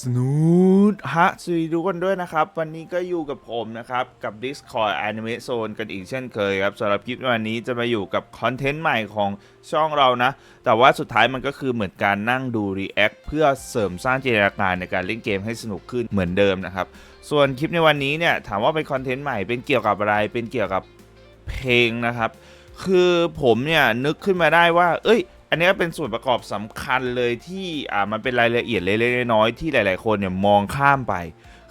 สนูดฮะสวัสดีทุกคนด้วยนะครับ วันนี้ก็อยู่กับผมนะครับ กับ Discord Anime Zone กันอีกเช่นเคยครับสำหรับคลิปวันนี้จะมาอยู่กับคอนเทนต์ใหม่ของช่องเรานะ แต่ว่าสุดท้ายมันก็คือเหมือนการนั่งดู React เพื่อเสริมสร้างจินตนาการในการเล่นเกมให้สนุกขึ้นเหมือนเดิมนะครับ ส่วนคลิปในวันนี้เนี่ยถามว่าเป็นคอนเทนต์ใหม่เป็นเกี่ยวกับอะไรเป็นเกี่ยวกับเพลงนะครับ คือผมเนี่ยนึกขึ้นมาได้ว่า เอ้ย นนี้เป็นส่วนประกอบสำคัญเลยที่อ่ามันเป็นรายละเอียดเล็กๆน้อยๆที่หลาย ๆ คนเนี่ยมองข้ามไป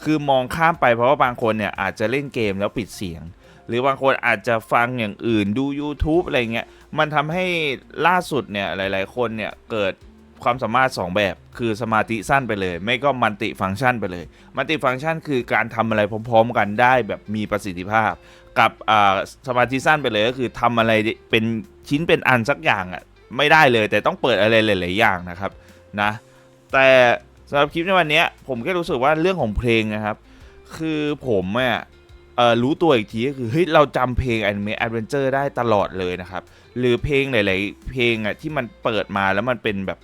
คือมองข้ามไปเพราะว่าบางคนเนี่ยอาจจะเล่นเกมแล้วปิดเสียง หรือบางคนอาจจะฟังอย่างอื่นดู YouTube อะไรเงี้ยมันทำให้ล่าสุดเนี่ยหลาย ๆ คนเนี่ยเกิดความสามารถ 2 แบบคือสมาธิสั้นไปเลย ไม่ก็มัลติฟังก์ชันไปเลย มัลติฟังก์ชันคือการทำอะไรพร้อม ๆ กันได้แบบมีประสิทธิภาพ กับสมาธิสั้นไปเลยก็คือทำอะไรเป็นชิ้นเป็นอันสักอย่างอะ ไม่ได้เลย แต่ต้องเปิดอะไรหลายๆอย่างนะครับนะแต่สำหรับคลิปในวันนี้ผมแค่รู้สึกว่าเรื่องของเพลงนะครับ คือผมเนี่ยเอ่อรู้ตัวอีกทีก็คือเฮ้ยเราจำเพลง Anime Adventure ได้ตลอดเลยนะครับ หรือเพลงหลาย ๆ เพลงอะที่มันเปิดมาแล้วมันเป็นแบบ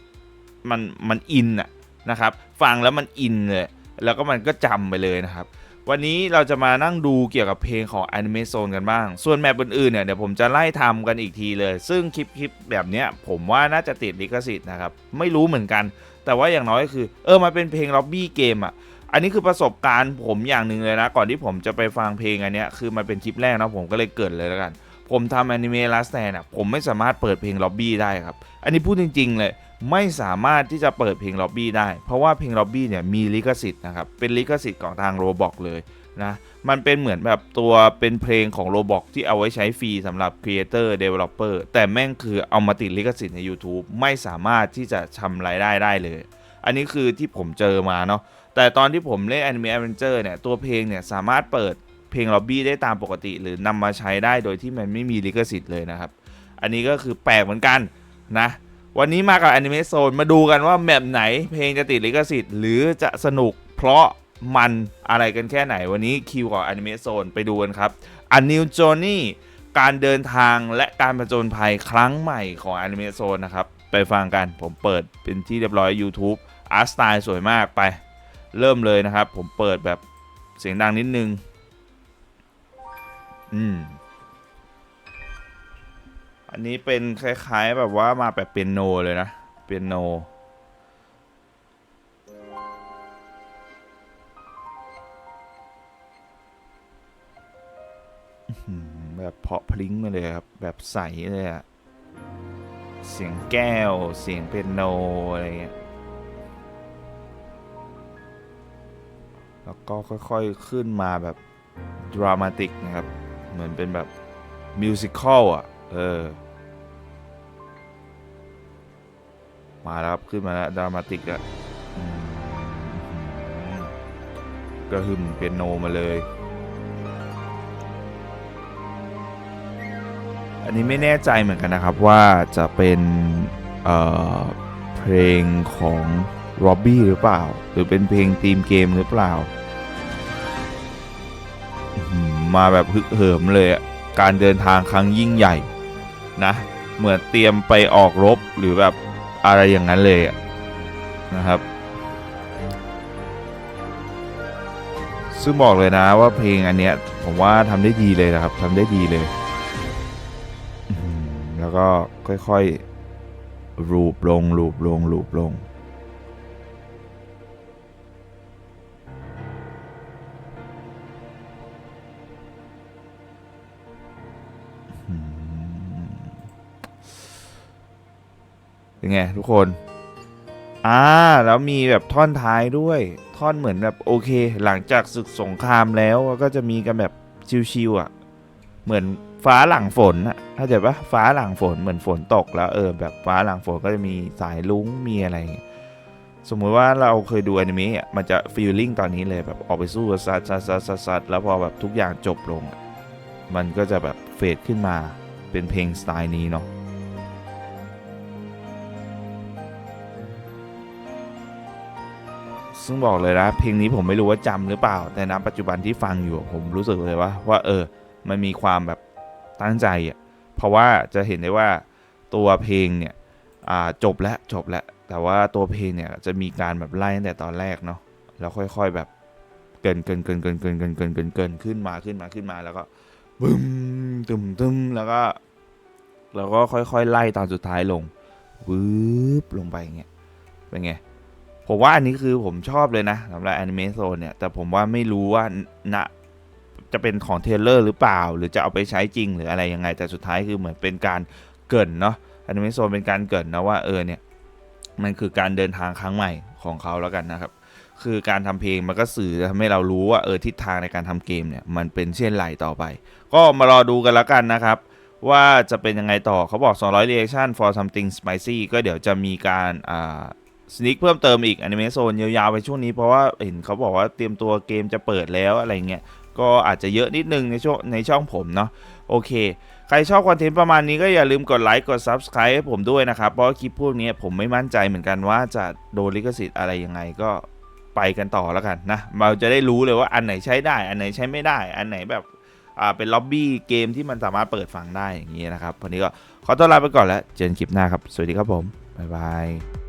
มันมันอินอะนะครับ ฟังแล้วมันอินเลยแล้วก็มันก็จำไปเลยนะครับ วันนี้เราจะมานั่งดูเกี่ยวกับเพลงของ Anime Zone กันบ้าง ส่วนแมปอื่นๆเนี่ยเดี๋ยวผมจะไล่ทำกันอีกทีเลย ซึ่งคลิปคลิปแบบเนี้ยผมว่าน่าจะติดลิขสิทธิ์นะครับ ไม่รู้เหมือนกัน แต่ว่าอย่างน้อยก็คือ เออมาเป็นเพลงล็อบบี้เกมอะอันนี้คือประสบการณ์ผมอย่างหนึ่งเลยนะ ก่อนที่ผมจะไปฟังเพลงอันเนี้ยคือมันเป็นคลิปแรกนะผมก็เลยเกิดเลยแล้วกัน ผมทำแอนิเมะลาสแตนอะผมไม่สามารถเปิดเพลงล็อบบี้ได้ครับ อันนี้พูดจริง ๆ เลย ไม่สามารถที่จะเปิดเพลงล็อบบี้ได้ เพราะว่าเพลงล็อบบี้เนี่ยมีลิขสิทธิ์นะครับ เป็นลิขสิทธิ์ของทางโรบอกเลยนะ มันเป็นเหมือนแบบตัวเป็นเพลงของโรบอกที่เอาไว้ใช้ฟรีสำหรับ Creator Developer แต่แม่งคือเอามาติดลิขสิทธิ์ใน YouTube ไม่สามารถที่จะทำรายได้ได้เลย อันนี้คือที่ผมเจอมาเนาะ แต่ตอนที่ผมเล่น Anime Adventure เนี่ย ตัวเพลงเนี่ยสามารถเปิดเพลงล็อบบี้ได้ตามปกติ หรือนำมาใช้ได้โดยที่มันไม่มีลิขสิทธิ์เลยนะครับ อันนี้ก็คือแปลกเหมือนกันนะ วันนี้มากับ Anime Zone มาดูกันว่าแมปไหนเพลงจะติดลิขสิทธิ์หรือจะสนุกเพราะมันอะไรกันแค่ไหนวันนี้คิวของ Anime Zone ไปดูกันครับ A New Journey การเดินทางและการผจญภัยครั้งใหม่ของ Anime Zone นะครับ ไปฟังกันผมเปิดเป็นที่เรียบร้อย YouTube Art Style สวยมากไป เริ่มเลยนะครับ ผมเปิดแบบเสียงดังนิดนึง อืม อันนี้เป็นคล้ายๆแบบว่ามาแบบเปียโนเลยนะ เปียโน แบบเพาะพลิ้งมาเลยครับ แบบใสเลยอะเสียงแก้ว เสียงเปียโนอะไรเงี้ย แล้วก็ค่อยๆขึ้นมาแบบดรามาติกนะครับ เหมือนเป็นแบบมิวสิควลอะ เออ มาแล้วครับขึ้นมาแล้วดรามาติกอะกระหึ่มเปียโนมาเลย อันนี้ไม่แน่ใจเหมือนกันนะครับว่าจะเป็นเอ่อเพลงของร็อบบี้หรือเปล่า หรือเป็นเพลงธีมเกมหรือเปล่า มาแบบฮึกเหิมเลยการเดินทางครั้งยิ่งใหญ่นะ เหมือนเตรียมไปออกรบหรือแบบ อะไรอย่างนั้นเลยนะครับ ซึ่งบอกเลยนะว่าเพลงอันเนี้ยผมว่าทำได้ดีเลยนะครับทำได้ดีเลย แล้วก็ค่อยๆรูปลงรูปลงรูปลง เป็นไงทุกคน อ่า แล้วมีแบบท่อนท้ายด้วย ท่อนเหมือนแบบโอเค หลังจากศึกสงครามแล้วก็จะมีกันแบบชิวๆอะ เหมือนฟ้าหลังฝนอะเข้าใจปะฟ้าหลังฝนเหมือนฝนตกแล้วเออแบบฟ้าหลังฝนก็จะมีสายลุ้งมีอะไร สมมุติว่าเราเคยดูอนิเมะอะมันจะฟีลลิ่งตอนนี้เลยแบบออกไปสู้กับซัดซัดซัดซัดซัดแล้วพอแบบทุกอย่างจบลง มันก็จะแบบเฟดขึ้นมาเป็นเพลงสไตล์นี้เนาะ ซึ่งบอกเลยนะเพลงนี้ผมไม่รู้ว่าจำหรือเปล่า แต่ณปัจจุบันที่ฟังอยู่ผมรู้สึกเลยว่าว่าเออมันมีความแบบตั้งใจอะเพราะว่าจะเห็นได้ว่าตัวเพลงเนี่ยจบแล้วจบแล้วแต่ว่าตัวเพลงเนี่ยจะมีการแบบไล่ตั้งแต่ตอนแรกเนาะแล้วค่อย ๆแบบเกินเกินเกินเกินเกินเกินเกินเกินเกินขึ้นมาขึ้นมาขึ้นมาแล้วก็บึ้มตึมตึมแล้วก็แล้วก็ค่อยๆไล่ตอนสุดท้ายลงวืบลงไปอย่างเงี้ยเป็นไง ผมว่าอันนี้คือผมชอบเลยนะสำหรับแอนิเมโซนเนี่ย แต่ผมว่าไม่รู้ว่าณจะเป็นของเทเลอร์หรือเปล่า หรือจะเอาไปใช้จริงหรืออะไรยังไง แต่สุดท้ายคือเหมือนเป็นการเกินเนาะแอนิเมโซนเป็นการเกินนะว่าเออเนี่ย มันคือการเดินทางครั้งใหม่ของเขาแล้วกันนะครับ คือการทำเพลงมันก็สื่อทำให้เรารู้ว่าเออทิศทางในการทำเกมเนี่ยมันเป็นเช่นไรต่อไป ก็มารอดูกันแล้วกันนะครับว่าจะเป็นยังไงต่อเขาบอก 200 reaction for something spicy ก็เดี๋ยวจะมีการอ่า สนิกเพิ่มเติมอีกอนิเม e โซนยาวๆไปช่วงนี้เพราะว่าเห็นเขาบอกว่าเตรียมตัวเกมจะเปิดแล้วอะไรเงี้ยก็อาจจะเยอะนิดนึงในช่วงในช่องผมเนาะโอเค ใครชอบคอนเทนต์ประมาณนี้ก็อย่าลืมกดไลค์กด Subscribe ให้ผมด้วยนะครับ เพราะว่าคลิปพวกนี้ผมไม่มั่นใจเหมือนกันว่าจะโดนลิขสิทธิ์อะไรยังไงก็ไปกันต่อแล้วกันนะเราจะได้รู้เลยว่าอันไหนใช้ได้ อันไหนใช้ไม่ได้ อันไหนแบบอ่าเป็นล็อบบี้เกมที่มันสามารถเปิดฟังได้อย่างนี้นะครับวันนี้ก็ขอต้อนรับไปก่อนแล้วเจอกันคลิปหน้าครับ สวัสดีครับผมบ๊ายบาย